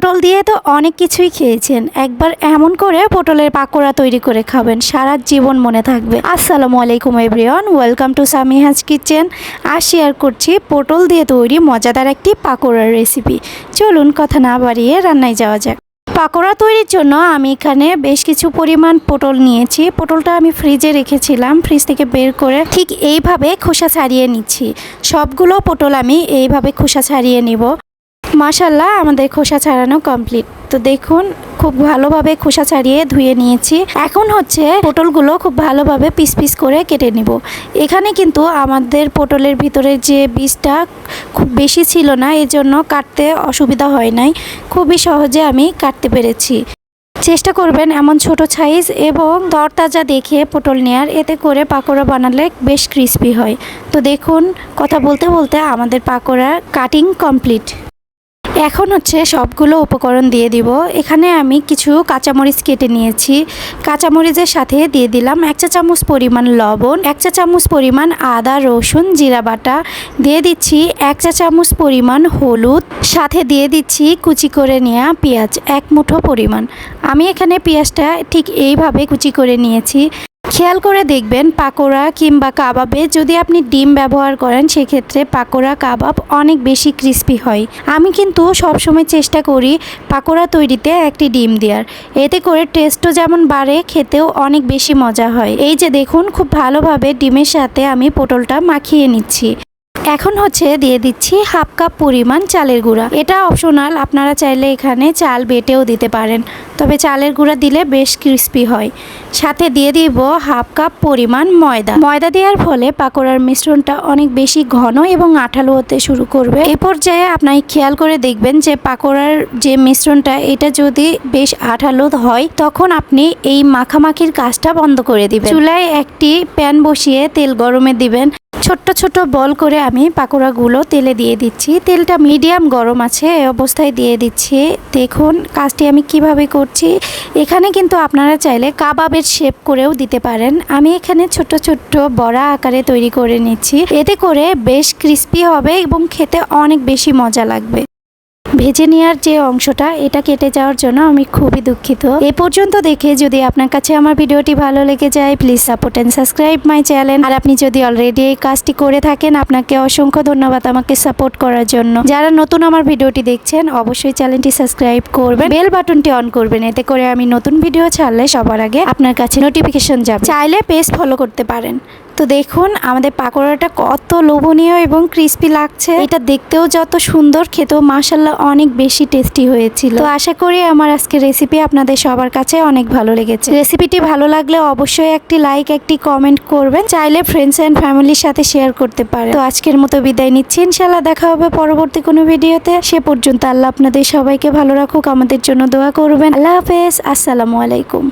পটল দিয়ে তো অনেক কিছুই খেয়েছেন। একবার এমন করে পটলের পাকোড়া তৈরি করে খাবেন, সারা জীবন মনে থাকবে। আসসালামু আলাইকুম everyone, welcome to Samiha's kitchen. R share করছি পটল দিয়ে তৈরি মজাদার একটি পাকোড়ার রেসিপি। চলুন কথা না বাড়িয়ে রান্নায় যাওয়া যাক। পাকোড়া তৈরির জন্য আমি এখানে বেশ কিছু পরিমাণ পটল নিয়েছি। পটলটা আমি ফ্রিজে রেখেছিলাম, ফ্রিজ থেকে বের করে ঠিক এইভাবে খোসা ছাড়িয়ে নিচ্ছি। সবগুলো পটল আমি এইভাবে খোসা ছাড়িয়ে নিব। মাশাল্লাহ আমাদের খোসা ছাড়ানো কমপ্লিট তো দেখুন, খুব ভালোভাবে খোসা ছাড়িয়ে ধুয়ে নিয়েছি। এখন হচ্ছে পটলগুলো খুব ভালোভাবে পিস পিস করে কেটে নিব। এখানে কিন্তু আমাদের পটলের ভিতরে যে বীজটা খুব বেশি ছিল না এজন্য কাটতে অসুবিধা হয় নাই। খুবই সহজে আমি কাটতে পেরেছি। চেষ্টা করবেন এমন ছোট সাইজ এবং তরতাজা দেখে পটল নেয়ার। এতে করে পাকোড়া বানালে বেশ ক্রিস্পি হয়। তো দেখুন, কথা বলতে বলতে আমাদের পাকোড়া কাটিং কমপ্লিট এখন হচ্ছে সবগুলো উপকরণ দিয়ে দিব। এখানে আমি কিছু কাঁচামরিচ কেটে নিয়েছি। কাঁচামরিচের সাথে দিয়ে দিলাম এক চা চামচ পরিমাণ লবণ, এক চা চামচ পরিমাণ আদা, রসুন, জিরা বাটা। দিয়ে দিচ্ছি এক চা চামচ পরিমাণ হলুদ। সাথে দিয়ে দিচ্ছি কুচি করে নেওয়া পেঁয়াজ, এক মুঠো পরিমাণ। আমি এখানে পেঁয়াজটা ঠিক এইভাবে কুচি করে নিয়েছি। খেয়াল করে দেখবেন পাকোড়া কিংবা কাবাবে যদি আপনি ডিম ব্যবহার করেন, সেক্ষেত্রে পাকোড়া, কাবাব অনেক বেশি ক্রিস্পি হয়। আমি কিন্তু সবসময় চেষ্টা করি পাকোড়া তৈরিতে একটি ডিম দেওয়ার। এতে করে টেস্টও যেমন বাড়ে, খেতেও অনেক বেশি মজা হয়। এই যে দেখুন, খুব ভালোভাবে ডিমের সাথে আমি পটলটা মাখিয়ে নিচ্ছি। এখন হচ্ছে দিয়ে দিচ্ছি হাফ কাপ পরিমাণ চালের গুঁড়া। এটা অপশনাল আপনারা চাইলে এখানে চাল বেটেও দিতে পারেন। তবে চালের গুঁড়া দিলে বেশ ক্রিস্পি হয়। সাথে দিয়ে দিব হাফ কাপ পরিমাণ ময়দা। ময়দা দেওয়ার ফলে পাকোড়ার মিশ্রণটা অনেক বেশি ঘন এবং আঠালো হতে শুরু করবে। এ পর্যায়ে আপনার খেয়াল করে দেখবেন যে পাকোড়ার যে মিশ্রণটা, এটা যদি বেশ আঠালো হয়, তখন আপনি এই মাখামাখির কাজটা বন্ধ করে দিবেন। চুলায় একটি প্যান বসিয়ে তেল গরমে দিবেন। ছোট্ট ছোট্ট বল করে আমি পাকোড়াগুলো তেলে দিয়ে দিচ্ছি। তেলটা মিডিয়াম গরম আছে এই অবস্থায় দিয়ে দিচ্ছি। দেখুন, কাজটি আমি কীভাবে করছি। এখানে কিন্তু আপনারা চাইলে কাবাবের শেপ করেও দিতে পারেন। আমি এখানে ছোট ছোট বড়া আকারে তৈরি করে নিচ্ছি। এতে করে বেশ ক্রিস্পি হবে এবং খেতে অনেক বেশি মজা লাগবে। ভেজে নেওয়ার যে অংশটা, এটা কেটে যাওয়ার জন্য আমি খুবই দুঃখিত। এ পর্যন্ত দেখে যদি আপনার কাছে আমার ভিডিওটি ভালো লেগে যায় please support and subscribe my channel আর আপনি যদি অলরেডি এই কাজটি করে থাকেন, আপনাকে অসংখ্য ধন্যবাদ আমাকে সাপোর্ট করার জন্য। যারা নতুন আমার ভিডিওটি দেখছেন, অবশ্যই চ্যানেলটি সাবস্ক্রাইব করবেন বেল বাটনটি অন করবেন। এতে করে আমি নতুন ভিডিও ছাড়লে সবার আগে আপনার কাছে নোটিফিকেশন যাবে। চাইলে পেজ ফলো করতে পারেন। তো দেখুন, আমাদের পাকোড়াটা কত লোভনীয় এবং ক্রিস্পি লাগছে। এটা দেখতেও যত সুন্দর, খেতেও মাসাল্লাহ অনেক বেশি টেস্টি হয়েছিল। তো আশা করি আমার আজকের রেসিপি আপনাদের সবার কাছে অনেক ভালো লেগেছে। রেসিপিটি ভালো লাগলে অবশ্যই একটি লাইক একটি কমেন্ট করবেন। চাইলে ফ্রেন্ডস অ্যান্ড ফ্যামিলির সাথে শেয়ার করতে পারেন। তো আজকের মতো বিদায় নিচ্ছি। ইনশাল্লাহ দেখা হবে পরবর্তী কোনো ভিডিওতে। সে পর্যন্ত আল্লাহ আপনাদের সবাইকে ভালো রাখুক, আমাদের জন্য দোয়া করবেন। আল্লাহ হাফেজ, আসসালামু আলাইকুম।